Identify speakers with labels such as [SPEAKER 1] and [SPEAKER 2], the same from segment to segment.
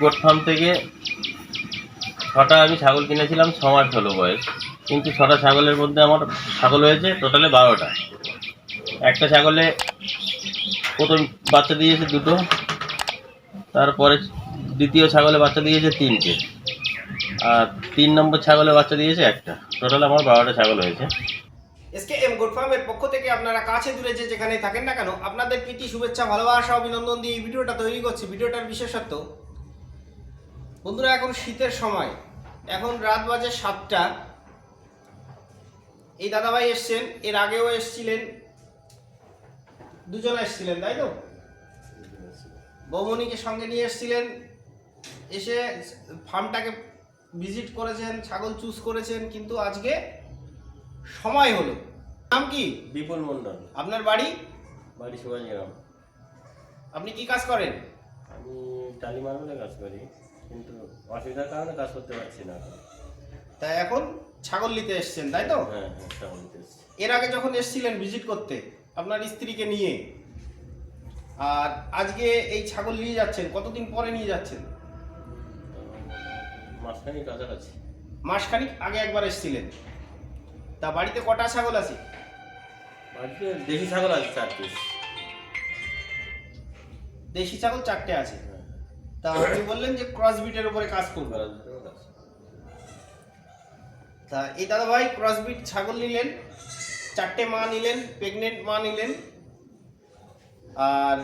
[SPEAKER 1] Goat farm থেকে ছটা আমি ছাগল কিনেছিলাম, ছ মাস হলো বয়স। কিন্তু ছটা ছাগলের মধ্যে আমার ছাগল হয়েছে টোটালে বারোটা। একটা ছাগলে প্রথম বাচ্চা দিয়েছে দুটো, তারপরে দ্বিতীয় ছাগলে বাচ্চা দিয়েছে তিনটে। আর তিন নম্বর ছাগলে বাচ্চা দিয়েছে একটা। টোটাল আমার বারোটা ছাগল হয়েছে।
[SPEAKER 2] গুড ফার্মের পক্ষ থেকে আপনারা কাছে দূরে যে যেখানে থাকেন না কেন, আপনাদের প্রীতি, শুভেচ্ছা, ভালোবাসা, অভিনন্দন দিয়ে এই ভিডিওটা তৈরি করছি। ভিডিওটার বিশেষত্ব, বন্ধুরা, এখন শীতের সময়। এখন রাত বাজে সাতটা। এই দাদাভাই এসছেন, এর আগেও এসছিলেন। দুজন এসছিলেন, তাই তো? বৌমনিকে সঙ্গে নিয়ে এসছিলেন। এসে ফার্মটাকে ভিজিট করেছেন, ছাগল চুজ করেছেন, কিন্তু আজকে সময় হলো। নাম কি?
[SPEAKER 1] বিপুল মণ্ডল।
[SPEAKER 2] আপনার বাড়ি?
[SPEAKER 1] বাড়ি সুভাষগ্রাম।
[SPEAKER 2] আপনি কি কাজ করেন?
[SPEAKER 1] আমি টালি মার্বেলে কাজ করি কিন্তু অসুবিধার কারণে কাজ করতে পারছি না। এখন।
[SPEAKER 2] তা এখন ছাগল নিতে এসছেন তাই তো?
[SPEAKER 1] হ্যাঁ হ্যাঁ ছাগল নিতে এসেছি।
[SPEAKER 2] এর আগে যখন এসছিলেন ভিজিট করতে আপনার স্ত্রীকে নিয়ে আর আজকে এই ছাগল নিয়ে যাচ্ছেন কতদিন পরে নিয়ে যাচ্ছেন?
[SPEAKER 1] মাঝখানে কাছাকাছি।
[SPEAKER 2] মাসখানিক আগে একবার এসছিলেন। তা বাড়িতে কটা ছাগল আছে?
[SPEAKER 1] বাড়িতে দেশি ছাগল আছে চার পিস
[SPEAKER 2] দেশি ছাগল চারটে আছে। তা আপনি বললেন যে ক্রস বিটের উপরে কাজ করবেন তা এই দাদা ভাই ক্রসবিট ছাগল নিলেন, চারটে মা নিলেন প্রেগনেন্ট মা নিলেন। আর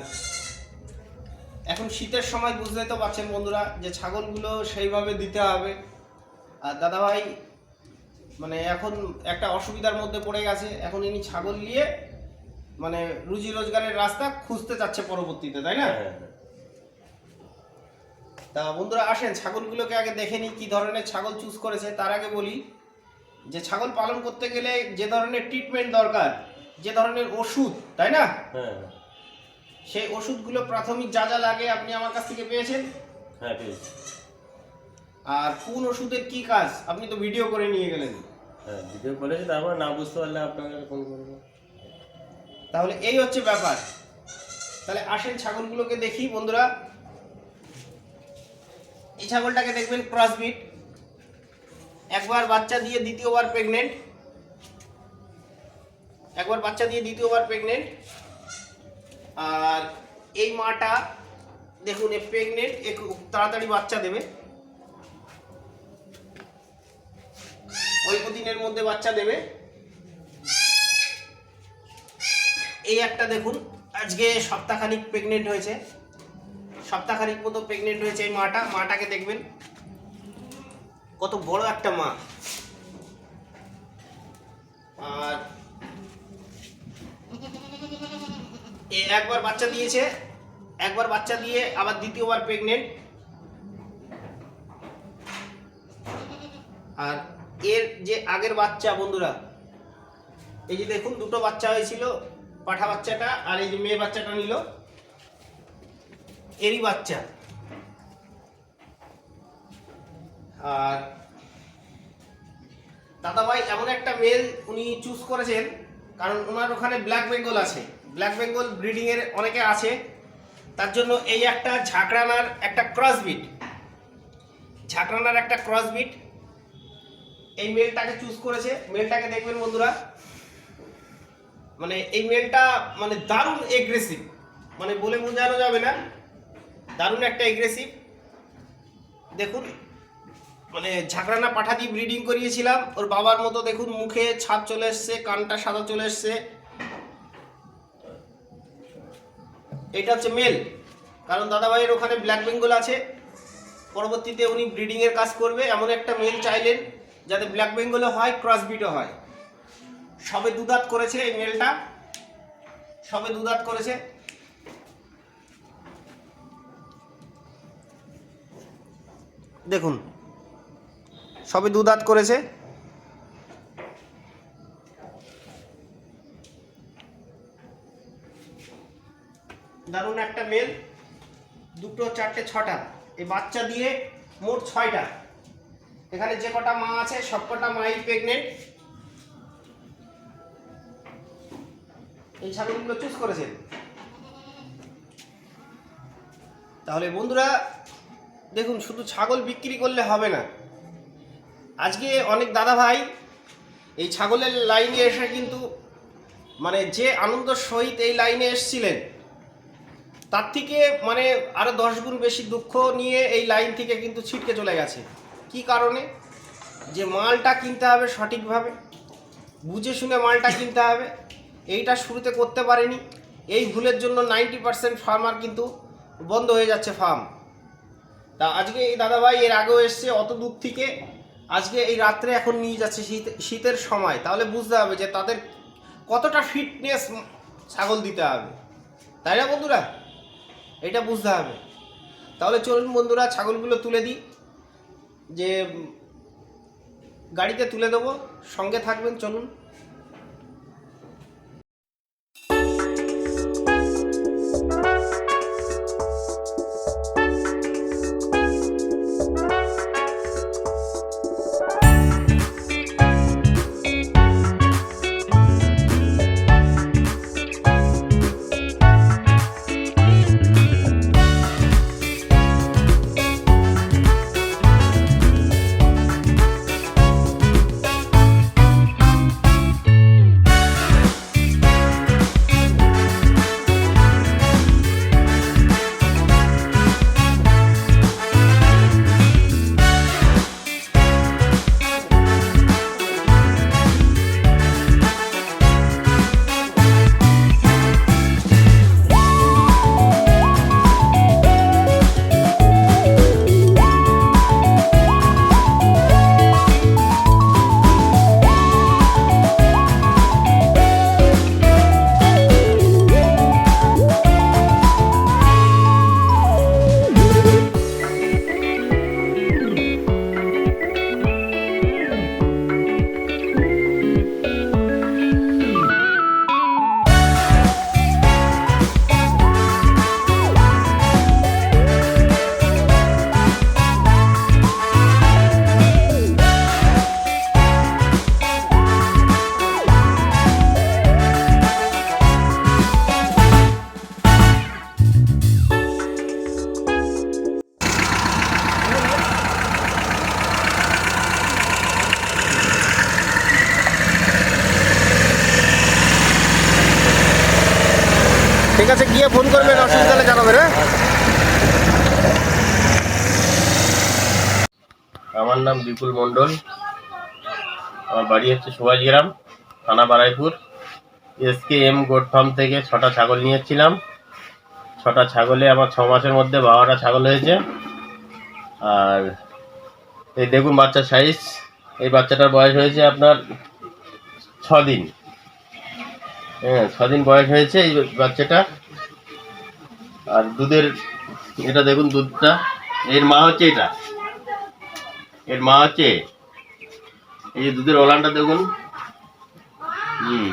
[SPEAKER 2] এখন শীতের সময় বুঝতে তো পারছেন বন্ধুরা যে ছাগলগুলো সেইভাবে দিতে হবে। আর দাদা ভাই মানে এখন একটা অসুবিধার মধ্যে পড়ে গেছে। এখন ইনি ছাগল নিয়ে মানে রুজি রোজগারের রাস্তা খুঁজতে চাচ্ছে পরবর্তীতে তাই না?
[SPEAKER 1] হ্যাঁ হ্যাঁ।
[SPEAKER 2] তা বন্ধুরা আসেন ছাগলগুলোকে আগে দেখে নিই কী ধরনের ছাগল চুজ করেছে। তার আগে বলি যে ছাগল পালন করতে গেলে যে ধরনের ট্রিটমেন্ট দরকার যে ধরনের ওষুধ তাই না?
[SPEAKER 1] হ্যাঁ
[SPEAKER 2] সেই ওষুধগুলো প্রাথমিক যা যা লাগে আপনি আমার কাছ থেকে পেয়েছেন।
[SPEAKER 1] হ্যাঁ পেয়েছি।
[SPEAKER 2] আর কোন ওষুধের কি কাজ আপনি তো ভিডিও করে নিয়ে গেলেন।
[SPEAKER 1] হ্যাঁ ভিডিও করেছি তারপরে না বুঝতে পারলে আপনাকে ফোন করব।
[SPEAKER 2] তাহলে এই হচ্ছে ব্যাপার। তাহলে আসেন ছাগলগুলোকে দেখি, বন্ধুরা। এই ছাগলটাকে দেখবেন ক্রসবিট একবার বাচ্চা দিয়ে দ্বিতীয়বার প্রেগনেন্ট একবার বাচ্চা দিয়ে দ্বিতীয়বার প্রেগনেন্ট আর এই মাটা, দেখুন, এ প্রেগনেন্ট তাড়াতাড়ি বাচ্চা দেবে। অল্প দিনের মধ্যে বাচ্চা দেবে। এই একটা দেখুন, আজকে সপ্তাহখানিক প্রেগনেন্ট হয়েছে। সপ্তাহখানিক মতো প্রেগনেন্ট হয়েছে এই মাটা। মাটাকে দেখবেন। কত বড় একটা মা। আর একবার বাচ্চা দিয়েছে, একবার বাচ্চা দিয়ে আবার দ্বিতীয়বার প্রেগনেন্ট আর এর যে আগের বাচ্চা বন্ধুরা, এই যে দেখুন দুটো বাচ্চা হয়েছিল, পাঠা বাচ্চাটা আর এই যে মেয়ে বাচ্চাটা নিল। এরই বাচ্চা। আর দাদাভাই এমন একটা মেল উনি চুজ করেছেন, কারণ ওনার ওখানে ব্ল্যাক বেঙ্গল আছে। ব্ল্যাক বেঙ্গল ব্রিডিং এর অনেকে আছে, তার জন্য এই একটা ঝাঁকড়ানার একটা ক্রসবিট ঝাঁকড়ানার একটা ক্রসবিট এই মেলটাকে চুজ করেছে। মেলটাকে দেখবেন বন্ধুরা মানে এই মেলটা মানে দারুণ এগ্রেসিভ মানে বলে বোঝানো যাবে না। দারুণ একটা এগ্রেসিভ দেখুন মানে ঝাঁকড়ানা পাঠা দিয়ে ব্রিডিং করিয়েছিলাম। ওর বাবার মতো দেখুন, মুখে ছাপ চলে এসছে, কানটা সাদা চলে এসছে। এটা হচ্ছে মেল কারণ দাদাভাইয়ের ওখানে ব্ল্যাক বেঙ্গল আছে। পরবর্তীতে উনি ব্রিডিংয়ের কাজ করবে। এমন একটা মেল চাইলেন। যাতে ব্ল্যাক বেঙ্গলও হয় ক্রসবিটও হয়। সবে দুদাত করেছে এই মেলটা সবে দুদাত করেছে। দেখুন, সবে দুদাত করেছে। দারুণ একটা মেল দুটো, চারটে, ছটা। এই বাচ্চা দিয়ে মোট ছয়টা। এখানে যে কটা মা আছে, সব কটা মাই প্রেগনেন্ট এই ছাগলগুলো চুজ করেছেন। তাহলে বন্ধুরা, দেখুন, শুধু ছাগল বিক্রি করলে হবে না। আজকে অনেক দাদা ভাই এই ছাগলের লাইনে এসে কিন্তু মানে যে আনন্দ সহিত এই লাইনে এসছিলেন, তার থেকে মানে আরও দশ গুণ বেশি দুঃখ নিয়ে এই লাইন থেকে কিন্তু ছিটকে চলে গেছে। কি কারণে? যে মালটা কিনতে হবে সঠিকভাবে। বুঝে শুনে মালটা কিনতে হবে। এইটা শুরুতে করতে পারেনি। এই ভুলের জন্য নাইনটি পার্সেন্ট ফার্মার কিন্তু বন্ধ হয়ে যাচ্ছে ফার্ম। তা আজকে এই দাদাভাই এর আগেও এসছে, অত দূর থেকে। আজকে এই রাত্রে এখন নিয়ে যাচ্ছে শীত শীতের সময়। তাহলে বুঝতে হবে যে তাদের কতটা ফিটনেস ছাগল দিতে হবে। তাই না বন্ধুরা? এটা বুঝতে হবে। তাহলে চলুন বন্ধুরা, ছাগলগুলো তুলে দিই। যে গাড়িতে তুলে দেবো সঙ্গে থাকবেন চলুন।
[SPEAKER 1] নাম বিপুল মণ্ডল। আমার বাড়ি হচ্ছে সুভাষগ্রাম, থানা Baruipur. SK M goat farm থেকে ছটা ছাগল নিয়েছিলাম। ছটা ছাগলে আমার ছ মাসের মধ্যে বারোটা ছাগল হয়েছে। আর এই দেখুন বাচ্চার সাইজ এই বাচ্চাটার বয়স হয়েছে আপনার ছ দিন হ্যাঁ ছ দিন বয়স হয়েছে এই বাচ্চাটা। আর দুধের, এটা দেখুন দুধটা। এর মা হচ্ছে এটা। এর মা হচ্ছে এই যে দুধের ওলানটা দেখুন। হুম।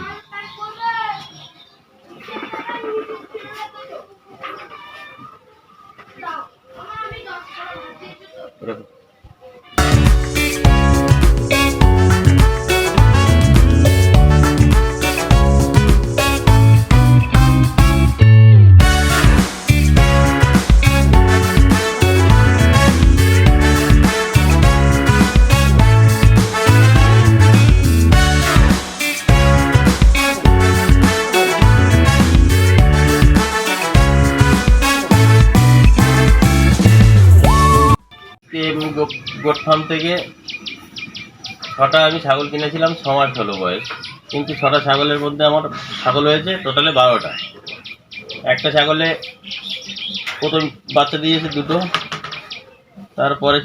[SPEAKER 1] এরকম। গোট ফার্ম থেকে ছটা আমি ছাগল কিনেছিলাম, ছ মাস হলো বয়স। কিন্তু ছটা ছাগলের মধ্যে আমার ছাগল হয়েছে টোটালে বারোটা। একটা ছাগলে প্রথম বাচ্চা দিয়েছে দুটো, তারপরে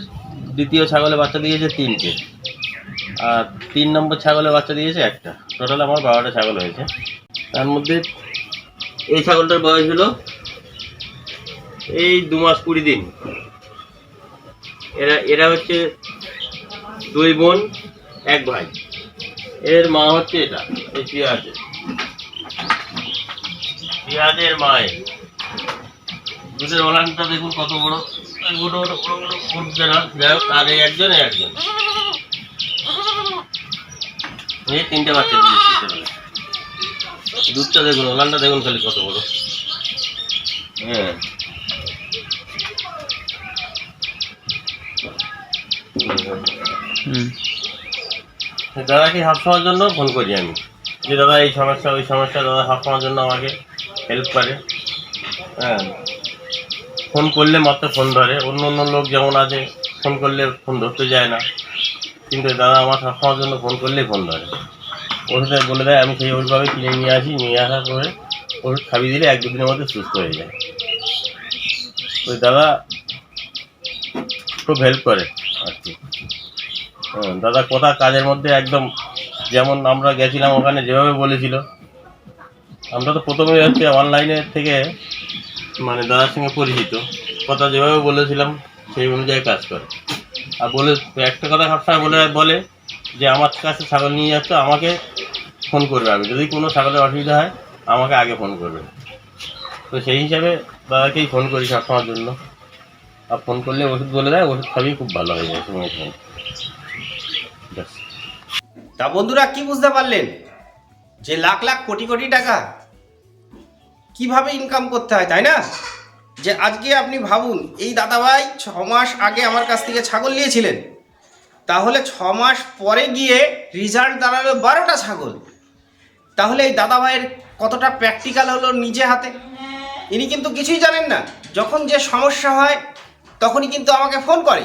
[SPEAKER 1] দ্বিতীয় ছাগলে বাচ্চা দিয়েছে তিনটে। আর তিন নম্বর ছাগলে বাচ্চা দিয়েছে একটা। টোটাল আমার বারোটা ছাগল হয়েছে। তার মধ্যে এই ছাগলটার বয়স হলো এই দু মাস কুড়ি দিন। এরা এরা হচ্ছে দুই বোন, এক ভাই। এর মা হচ্ছে এটা, এই পিয়াজে পিয়াজের মায়ের। দুধের ওলানটা দেখুন কত বড়। বড় বড় উঠছে না। যাই হোক এই একজন একজন। এই তিনটে বাচ্চা দুধটা দেখুন ওলানটা দেখুন খালি কত বড়। হ্যাঁ। দাদাকে হাফ সময়ের জন্য ফোন করি আমি। যে দাদা, এই সমস্যা, ওই সমস্যা, দাদা হাফ সময়ের জন্য আমাকে হেল্প করে। হ্যাঁ। ফোন করলে মাত্র ফোন ধরে। অন্য অন্য লোক যেমন আছে ফোন করলে ফোন ধরতে যায় না। কিন্তু দাদা আমার সব সময়ের জন্য ফোন করলেই ফোন ধরে। ওষুধে বলে দেয়, আমি সেই ওইভাবে কিনে নিয়ে আসি, নিয়ে আসার পরে ওষুধ খাবি দিলে এক দুদিনের মধ্যে সুস্থ হয়ে যায়। ওই দাদা খুব হেল্প করে। হ্যাঁ, দাদা কথা কাজের মধ্যে একদম যেমন আমরা গেছিলাম ওখানে যেভাবে বলেছিল। আমরা তো প্রথমে হচ্ছে অনলাইনে থেকে মানে দাদার সঙ্গে পরিচিত। কথা যেভাবে বলেছিলাম সেই অনুযায়ী কাজ করে। আর বলে একটা কথা সবসময় বলে বলে যে আমার কাছে ছাগল নিয়ে যাচ্ছ আমাকে ফোন করবে আমি যদি কোনো ছাগলের অসুবিধা হয় আমাকে আগে ফোন করবে। তো সেই হিসাবে দাদাকেই ফোন করি সবসময়ের জন্য। আর ফোন করলে ওষুধ বলে দেয়, ওষুধ খাবি, খুব ভালো হয়ে যায়, সময় সময়।
[SPEAKER 2] তা বন্ধুরা, কি বুঝতে পারলেন? যে লাখ লাখ কোটি কোটি টাকা কীভাবে ইনকাম করতে হয়, তাই না? যে আজকে আপনি ভাবুন, এই দাদাভাই ছ মাস আগে আমার কাছ থেকে ছাগল নিয়েছিলেন। তাহলে ছ মাস পরে গিয়ে রিজাল্ট দাঁড়াল বারোটা ছাগল। তাহলে এই দাদাভাইয়ের কতটা প্র্যাকটিক্যাল হলো নিজে হাতে? ইনি কিন্তু কিছুই জানেন না। যখন যে সমস্যা হয় তখনই কিন্তু আমাকে ফোন করে।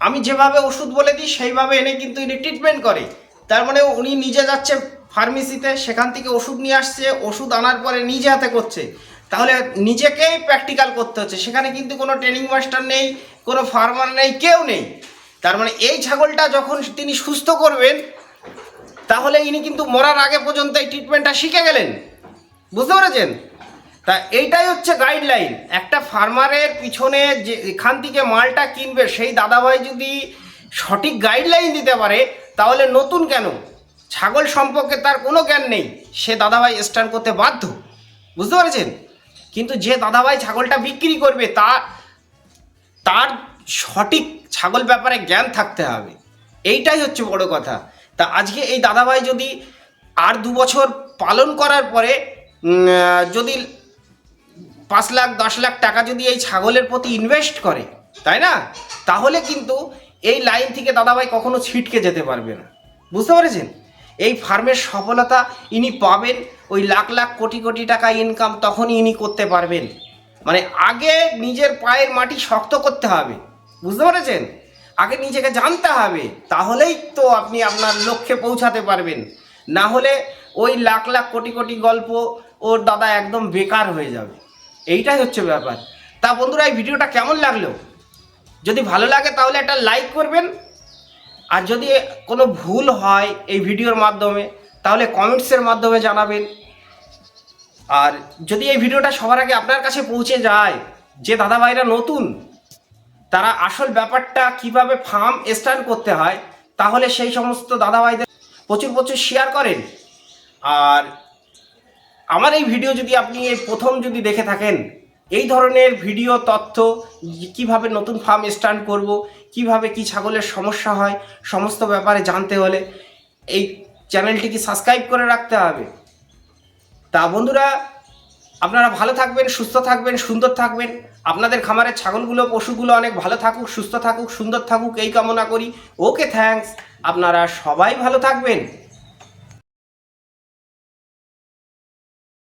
[SPEAKER 2] আমি যেভাবে ওষুধ বলে দিই, সেইভাবে এনে কিন্তু ইনি ট্রিটমেন্ট করে। তার মানে উনি নিজে যাচ্ছে ফার্মেসিতে সেখান থেকে ওষুধ নিয়ে আসছে, ওষুধ আনার পরে নিজে হাতে করছে। তাহলে নিজেকেই প্র্যাকটিক্যাল করতে হচ্ছে। সেখানে কিন্তু কোনো ট্রেনিং মাস্টার নেই, কোনো ফার্মার নেই, কেউ নেই। তার মানে এই ছাগলটা যখন তিনি সুস্থ করবেন, তাহলে ইনি কিন্তু মরার আগে পর্যন্ত এই ট্রিটমেন্টটা শিখে গেলেন। বুঝতে পেরেছেন? তা এইটাই হচ্ছে গাইডলাইন একটা ফার্মারের পিছনে যে, এখান থেকে মালটা কিনবে, সেই দাদাভাই যদি সঠিক গাইডলাইন দিতে পারে, তাহলে নতুন কেন? ছাগল সম্পর্কে তার কোনো জ্ঞান নেই। সে দাদাভাই স্ট্যান্ড করতে বাধ্য। বুঝতে পেরেছেন? কিন্তু যে দাদাভাই ছাগলটা বিক্রি করবে তার তার সঠিক ছাগল ব্যাপারে জ্ঞান থাকতে হবে। এইটাই হচ্ছে বড় কথা। তা আজকে এই দাদাভাই যদি আর দু বছর পালন করার পরে যদি পাঁচ লাখ, দশ লাখ টাকা যদি এই ছাগলের প্রতি ইনভেস্ট করে, তাই না? তাহলে কিন্তু এই লাইন থেকে দাদাভাই কখনো ছিটকে যেতে পারবে না। বুঝতে পেরেছেন? এই ফার্মের সফলতা ইনি পাবেন, ওই লাখ লাখ কোটি কোটি টাকা ইনকাম তখনই ইনি করতে পারবেন। মানে আগে নিজের পায়ের মাটি শক্ত করতে হবে। বুঝতে পেরেছেন? আগে নিজেকে জানতে হবে, তাহলেই তো আপনি আপনার লক্ষ্যে পৌঁছাতে পারবেন। না হলে ওই লাখ লাখ কোটি কোটি গল্প ওর দাদা একদম বেকার হয়ে যাবে। এইটাই হচ্ছে ব্যাপার। তা বন্ধুরা, এই ভিডিওটা কেমন লাগল? যদি ভালো লাগে তাহলে একটা লাইক করবেন। আর যদি কোনো ভুল হয় এই ভিডিওর মাধ্যমে, তাহলে কমেন্টসের মাধ্যমে জানাবেন। আর যদি এই ভিডিওটা সবার আগে আপনার কাছে পৌঁছে যায়, যে দাদাভাইরা নতুন, তারা আসল ব্যাপারটা কীভাবে ফার্ম স্টার্ট করতে হয়, তাহলে সেই সমস্ত দাদাভাইদের প্রচুর প্রচুর শেয়ার করেন। আর আমার এই ভিডিও যদি আপনি এই প্রথম যদি দেখে থাকেন, এই ধরনের ভিডিও তথ্য, কীভাবে নতুন ফার্ম স্টার্ট করব, কীভাবে কি ছাগলের সমস্যা হয়, সমস্ত ব্যাপারে জানতে হলে এই চ্যানেলটিকে সাবস্ক্রাইব করে রাখতে হবে। তা বন্ধুরা, আপনারা ভালো থাকবেন, সুস্থ থাকবেন, সুন্দর থাকবেন। আপনাদের খামারের ছাগলগুলো, পশুগুলো অনেক ভালো থাকুক, সুস্থ থাকুক, সুন্দর থাকুক, এই কামনা করি। ওকে থ্যাঙ্কস আপনারা সবাই ভালো থাকবেন।